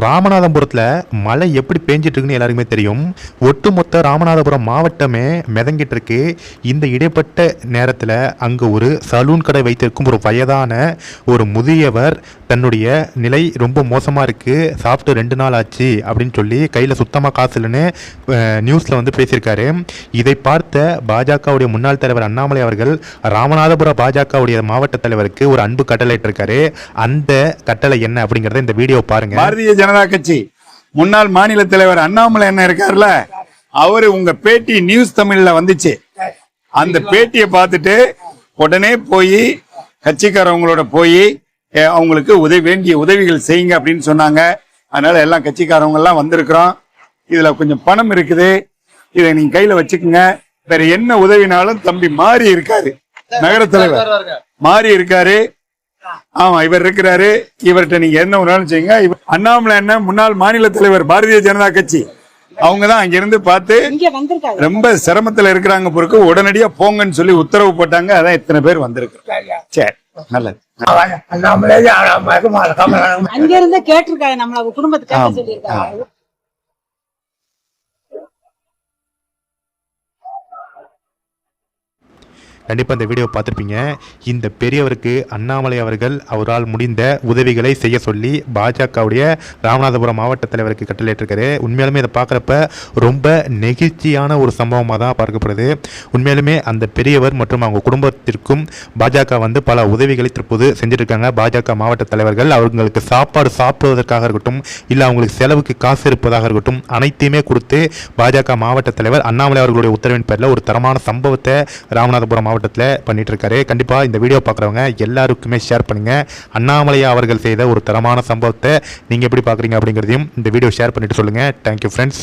ராமநாதபுரத்தில் மழை எப்படி பேஞ்சிட்டு இருக்குன்னு எல்லாருக்குமே தெரியும். ஒட்டுமொத்த ராமநாதபுரம் மாவட்டமே மிதங்கிட்டு இருக்கு இந்த இடைப்பட்ட நேரத்தில் அங்கே ஒரு சலூன் கடை வைத்திருக்கும் ஒரு வயதான ஒரு முதியவர் தன்னுடைய நிலை ரொம்ப மோசமாக இருக்குது சாப்பிட்டு ரெண்டு நாள் ஆச்சு அப்படின்னு சொல்லி கையில் சுத்தமாக காசு இல்லைன்னு நியூஸில் வந்து பேசியிருக்காரு. இதை பார்த்த பாஜகவுடைய முன்னாள் தலைவர் அண்ணாமலை அவர்கள் ராமநாதபுரம் பாஜகவுடைய மாவட்ட தலைவருக்கு ஒரு அன்பு கட்டளை இருக்காரு அந்த கட்டளை என்ன அப்படிங்கிறத இந்த வீடியோ பாருங்க. பாரதிய ஜனதா கட்சி முன்னாள் மாநில தலைவர் அண்ணாமலை என்ன இருக்காருல்ல அவரு உங்க பேட்டி நியூஸ் தமிழ்ல வந்துச்சு. அந்த பேட்டியை பார்த்துட்டு உடனே போய் கட்சிக்காரவங்களோட போய் அவங்களுக்கு உதவி வேண்டிய உதவிகள் செய்யுங்க அப்படின்னு சொன்னாங்க. அதனால எல்லாம் கட்சிக்காரவங்க எல்லாம் வந்திருக்கிறோம். இதுல கொஞ்சம் பணம் இருக்குது. இதை நீங்க கையில வச்சுக்கோங்க. வேற என்ன உதவினாலும் தம்பி மாறி இருக்காரு. நகர தலைவர் மாறி இருக்காரு. ஆமா இவர் இருக்கிறாரு. இவர்கிட்ட நீங்க என்ன வேணாலும் செய்யுங்க. இவர் அண்ணாமலை என்ன முன்னாள் மாநில தலைவர் பாரதிய ஜனதா கட்சி. அவங்க தான் அங்க இருந்து பார்த்து இங்க வந்திருக்காங்க. ரொம்ப சிரமத்துல இருக்கிறாங்க பொறுக்கு உடனடியா போங்கன்னு சொல்லி உத்தரவு போட்டாங்க. அதான் இத்தனை பேர் வந்திருக்கு சரி. நல்லது. அங்க இருந்து கேட்டிருக்காங்க நம்மள குடும்பத்தை கேட்க ஆமா. சொல்லியிருக்காங்க. கண்டிப்பாக இந்த வீடியோ பார்த்துருப்பீங்க. இந்த பெரியவருக்கு அண்ணாமலை அவர்கள் அவரால் முடிந்த உதவிகளை செய்ய சொல்லி பாஜகவுடைய ராமநாதபுரம் மாவட்ட தலைவருக்கு கட்டளையிட்டிருக்காரு. உண்மையாலுமே இதை பார்க்குறப்ப ரொம்ப நெகிழ்ச்சியான ஒரு சம்பவமாக தான் பார்க்கப்படுது. உண்மையாலுமே அந்த பெரியவர் மற்றும் அவங்க குடும்பத்திற்கும் பாஜக வந்து பல உதவிகளை தற்போது செஞ்சுருக்காங்க. பாஜக மாவட்ட தலைவர்கள் அவங்களுக்கு சாப்பாடு சாப்பிடுவதற்காக இருக்கட்டும் இல்லை அவங்களுக்கு செலவுக்கு காசு இருப்பதாக இருக்கட்டும் அனைத்தையுமே கொடுத்து பாஜக மாவட்ட தலைவர் அண்ணாமலை அவர்களுடைய உத்தரவின் பேரில் ஒரு தரமான சம்பவத்தை ராமநாதபுரம் மாவட்டத்தில் பண்ணிட்டு கண்டிப்பாக இந்த வீடியோ பார்க்குறவங்க எல்லாருக்குமே ஷேர் பண்ணுங்க. அண்ணாமலையா அவர்கள் செய்த ஒரு தரமான சம்பவத்தை நீங்கள் எப்படி பார்க்குறீங்க அப்படிங்கிறதையும் இந்த வீடியோ ஷேர் பண்ணிட்டு சொல்லுங்கள் தேங்க்யூ ஃப்ரெண்ட்ஸ்